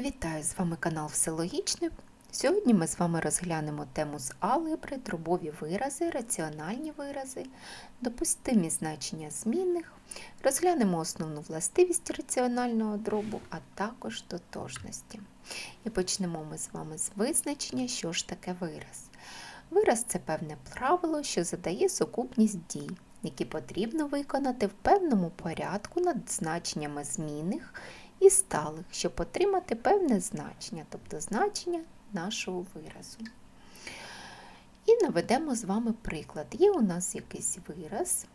Вітаю з вами канал Все Логічне. Сьогодні ми з вами розглянемо тему з алгебри, дробові вирази, раціональні вирази, допустимі значення змінних, розглянемо основну властивість раціонального дробу, а також тотожності. І почнемо ми з вами з визначення, що ж таке вираз. Вираз це певне правило, що задає сукупність дій, які потрібно виконати в певному порядку над значеннями змінних і сталих, щоб отримати певне значення, тобто значення нашого виразу. І наведемо з вами приклад. Є у нас якийсь вираз,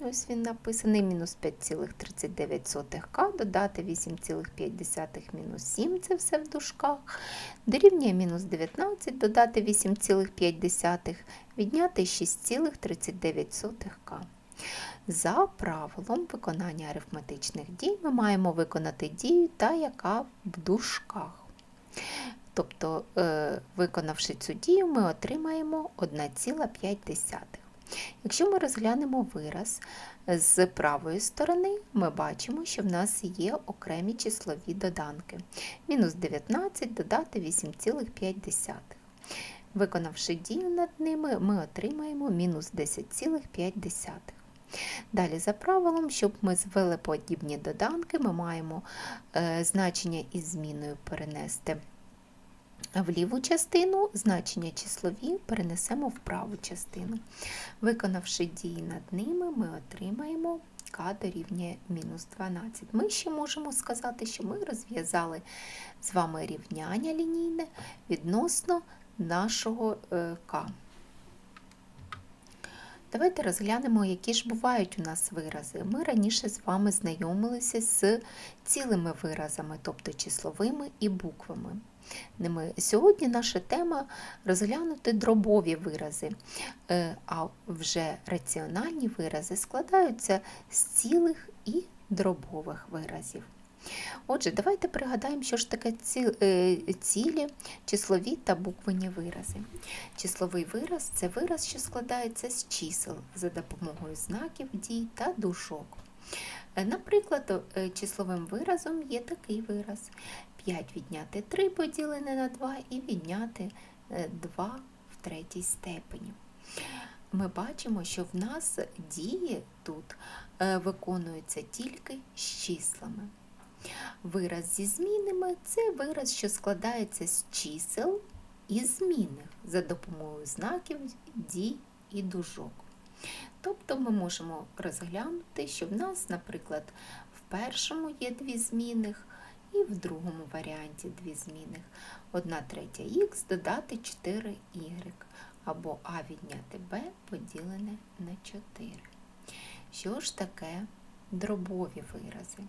ось він написаний, мінус 5,39к, додати 8,5 мінус 7, це все в дужках, дорівнює мінус 19, додати 8,5, відняти 6,39к. За правилом виконання арифметичних дій ми маємо виконати дію та яка в дужках. Тобто, е, виконавши цю дію, ми отримаємо 1,5. Якщо ми розглянемо вираз з правої сторони, ми бачимо, що в нас є окремі числові доданки. Мінус 19 додати 8,5. Виконавши дію над ними, ми отримаємо мінус 10,5. Далі, за правилом, щоб ми звели подібні доданки, ми маємо е, значення із зміною перенести в ліву частину, значення числові перенесемо в праву частину. Виконавши дії над ними, ми отримаємо k дорівнює мінус 12. Ми ще можемо сказати, що ми розв'язали з вами рівняння лінійне відносно нашого е, k. Давайте розглянемо, які ж бувають у нас вирази. Ми раніше з вами знайомилися з цілими виразами, тобто числовими і буквами. Сьогодні наша тема розглянути дробові вирази, е, а вже раціональні вирази складаються з цілих і дробових виразів. Отже, давайте пригадаємо, що ж таке е, цілі, числові та буквені вирази. Числовий вираз це вираз, що складається з чисел за допомогою знаків, дій та дужок. Е, наприклад, е, числовим виразом є такий вираз: 5 відняти 3 поділене на 2 і відняти 2 в третій степені. Ми бачимо, що в нас дії тут виконуються тільки з числами. Вираз зі змінними це вираз, що складається з чисел і змінних за допомогою знаків, дій і дужок. Тобто ми можемо розглянути, що в нас, наприклад, в першому є дві змінних, і в другому варіанті дві змінних. Одна третя х додати 4y, або а відняти b поділене на 4. Що ж таке дробові вирази.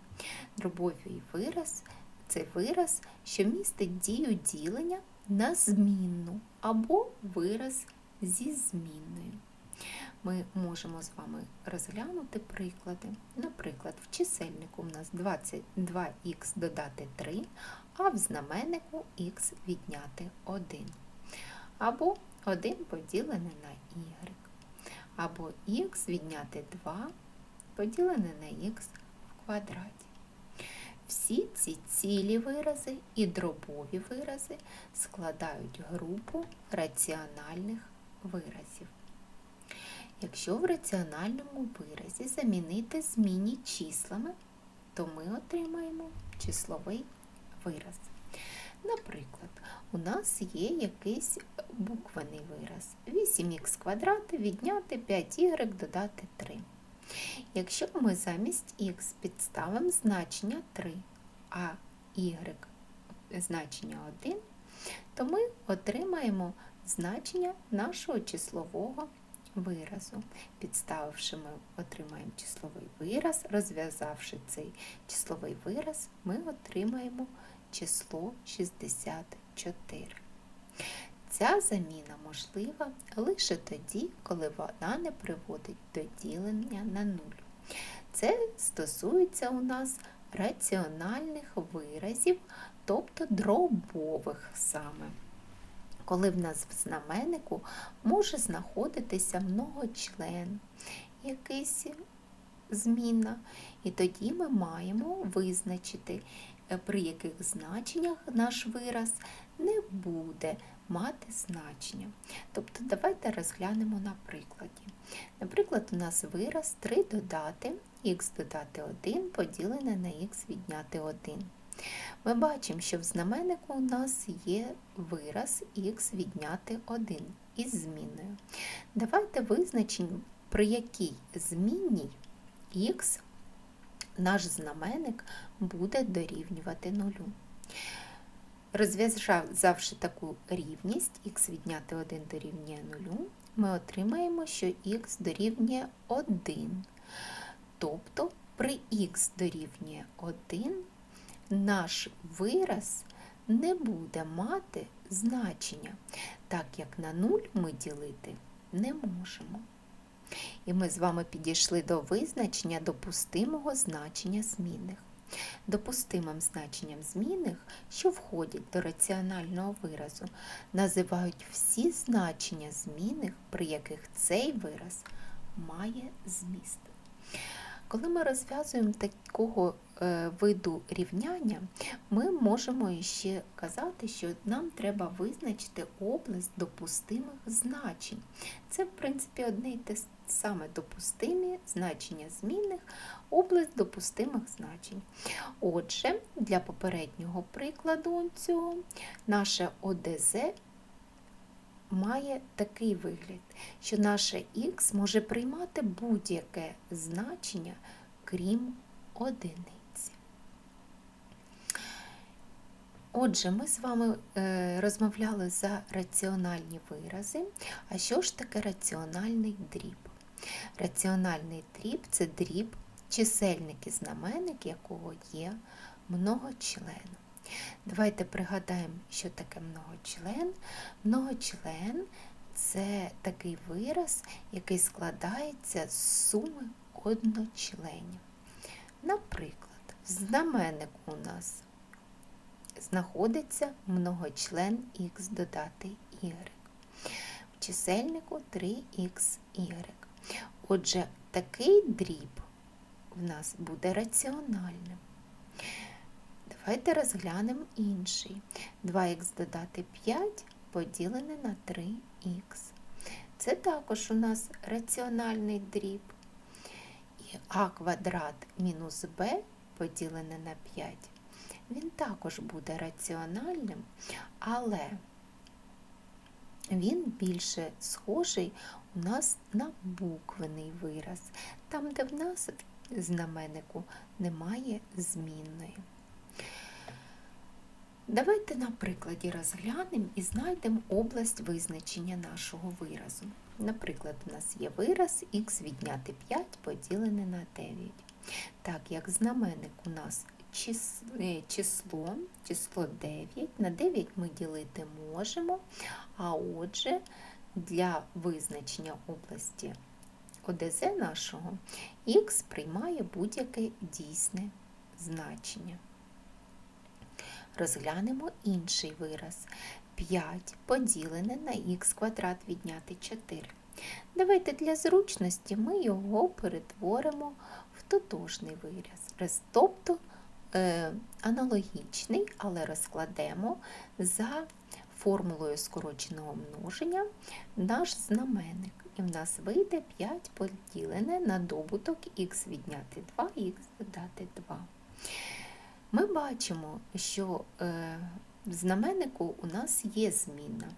Дробовий вираз це вираз, що містить дію ділення на змінну або вираз зі змінною. Ми можемо з вами розглянути приклади. Наприклад, в чисельнику у нас 22х додати 3, а в знаменнику х відняти 1. Або 1 поділене на y. Або х відняти 2 поділене на х в квадраті. Всі ці цілі вирази і дробові вирази складають групу раціональних виразів. Якщо в раціональному виразі замінити змінні числами, то ми отримаємо числовий вираз. Наприклад, у нас є якийсь буквений вираз. 8х квадрат відняти 5y додати 3. Якщо ми замість х підставимо значення 3, а y значення 1, то ми отримаємо значення нашого числового виразу. Підставивши, ми отримаємо числовий вираз, розв'язавши цей числовий вираз, ми отримаємо число 64. Ця заміна можлива лише тоді, коли вона не приводить до ділення на нуль. Це стосується у нас раціональних виразів, тобто дробових саме. Коли в нас в знаменнику може знаходитися многочлен, якийсь змінна, і тоді ми маємо визначити е, при яких значеннях наш вираз не буде мати значення. Тобто давайте розглянемо на прикладі. Наприклад, у нас вираз 3 додати х додати 1 поділене на х відняти 1. Ми бачимо, що в знаменнику у нас є вираз х відняти 1 із зміною. Давайте визначимо, при якій змінній х наш знаменник буде дорівнювати нулю. Розв'язавши таку рівність х відняти 1 дорівнює 0, ми отримаємо, що х дорівнює 1. Тобто при х дорівнює 1 наш вираз не буде мати значення, так як на 0 ми ділити не можемо. І ми з вами підійшли до визначення допустимого значення змінних. Допустимим значенням змінних, що входять до раціонального виразу, називають всі значення змінних, при яких цей вираз має зміст. Коли ми розв'язуємо такого е, виду рівняння, ми можемо ще казати, що нам треба визначити область допустимих значень. Це, в принципі, одне й те саме допустимі значення змінних, область допустимих значень. Отже, для попереднього прикладу цього наше ОДЗ має такий вигляд, що наше х може приймати будь-яке значення, крім одиниці. Отже, ми з вами е, розмовляли за раціональні вирази. А що ж таке раціональний дріб? Раціональний дріб це дріб, чисельник і знаменник якого є многочлен. Давайте пригадаємо, що таке многочлен. Многочлен це такий вираз, який складається з суми одночленів. Наприклад, в знаменнику у нас знаходиться многочлен х додати y. В чисельнику 3х. Отже, такий дріб в нас буде раціональним. Давайте розглянемо інший. 2х додати 5 поділене на 3х. Це також у нас раціональний дріб. І а квадрат мінус b поділене на 5. Він також буде раціональним, але він більше схожий у нас на буквений вираз, там, де в нас знаменнику немає змінної. Давайте на прикладі розглянемо і знайдемо область визначення нашого виразу. Наприклад, у нас є вираз х відняти 5 поділене на 9. Так як знаменник у нас е, число, число 9, на 9 ми ділити можемо, а отже, для визначення області ОДЗ нашого х приймає будь-яке дійсне значення. Розглянемо інший вираз. 5 поділене на х квадрат відняти 4. Давайте для зручності ми його перетворимо в тотожний вираз, тобто е, аналогічний, але розкладемо за формулою скороченого множення наш знаменник. І в нас вийде 5 поділене на добуток х відняти 2, х додати 2. Ми бачимо, що е, в знаменнику у нас є зміна,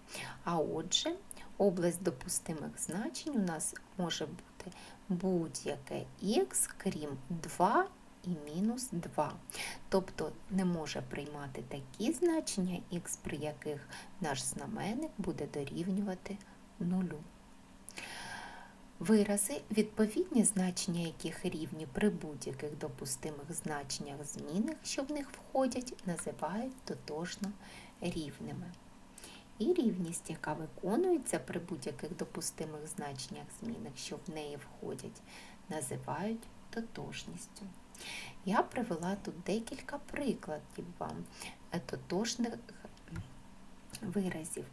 а отже, область допустимих значень у нас може бути будь-яке х, крім 2 і мінус 2. Тобто не може приймати такі значення х, при яких наш знаменник буде дорівнювати нулю. Вирази, відповідні значення яких рівні при будь-яких допустимих значеннях змінних, що в них входять, називають тотожно рівними. І рівність, яка виконується при будь-яких допустимих значеннях змінних, що в неї входять, називають тотожністю. Я привела тут декілька прикладів вам тотожних виразів.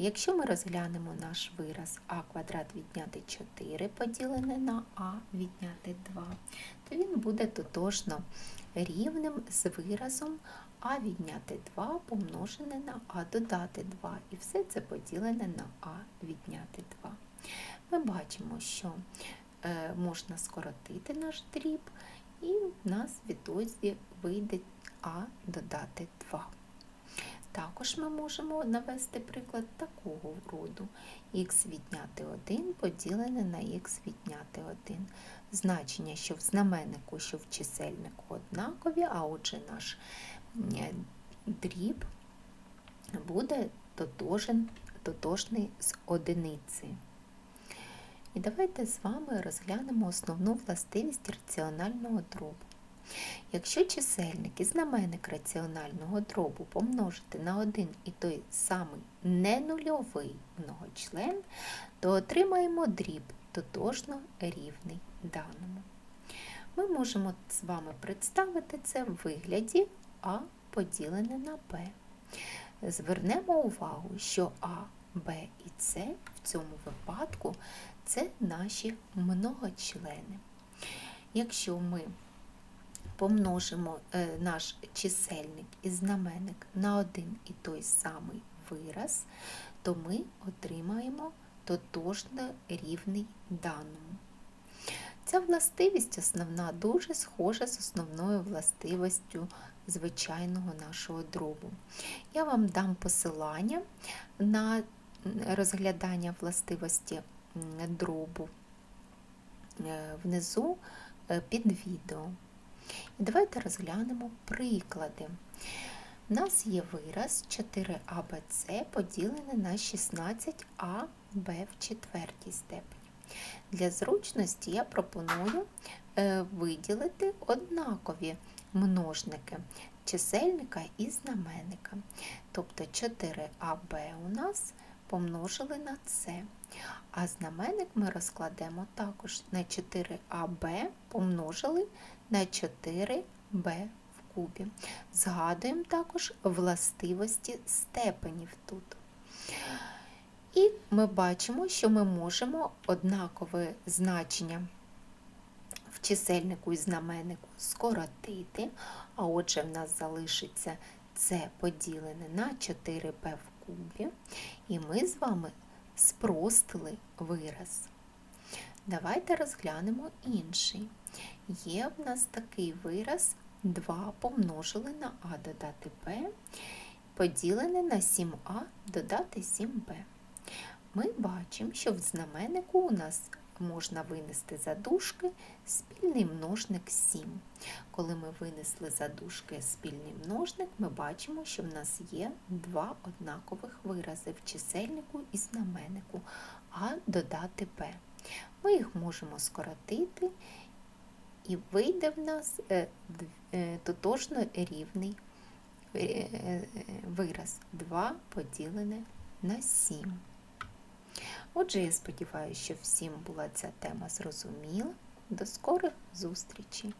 Якщо ми розглянемо наш вираз а квадрат відняти 4 поділене на а відняти 2, то він буде тотожно рівним з виразом а відняти 2 помножене на а додати 2. І все це поділене на а відняти 2. Ми бачимо, що е, можна скоротити наш дріб, і в нас в відозі вийде а додати 2. Також ми можемо навести приклад такого роду. х відняти 1 поділене на х відняти 1. Значення, що в знаменнику, що в чисельнику однакові, а отже наш е, дріб буде тотожен, тотожний з одиниці. І давайте з вами розглянемо основну властивість раціонального дробу. Якщо чисельник і знаменник раціонального дробу помножити на один і той самий ненульовий многочлен, то отримаємо дріб тотожно рівний даному. Ми можемо з вами представити це в вигляді А поділене на Б. Звернемо увагу, що А, Б і С в цьому випадку це наші многочлени. Якщо ми помножимо е, наш чисельник і знаменник на один і той самий вираз, то ми отримаємо тотожно рівний даному. Ця властивість основна дуже схожа з основною властивістю звичайного нашого дробу. Я вам дам посилання на розглядання властивості дробу е, внизу е, під відео. І давайте розглянемо приклади. У нас є вираз 4абц поділене на 16аб в четвертій степені. Для зручності я пропоную е, виділити однакові множники чисельника і знаменника. Тобто 4аб у нас помножили на С. А знаменник ми розкладемо також на 4аб помножили на 4b в кубі. Згадуємо також властивості степенів тут. І ми бачимо, що ми можемо однакове значення в чисельнику і знаменнику скоротити, а отже, в нас залишиться це поділене на 4b в кубі, і ми з вами спростили вираз. Давайте розглянемо інший. Є в нас такий вираз 2 помножили на а додати b, поділене на 7а додати 7b. Ми бачимо, що в знаменнику у нас можна винести за дужки спільний множник 7. Коли ми винесли за дужки спільний множник, ми бачимо, що в нас є два однакових вирази в чисельнику і знаменнику а додати b. Ми їх можемо скоротити, і вийде в нас е, е, тотожно рівний е, вираз 2 поділене на 7. Отже, я сподіваюся, що всім була ця тема зрозуміла. До скорих зустрічей!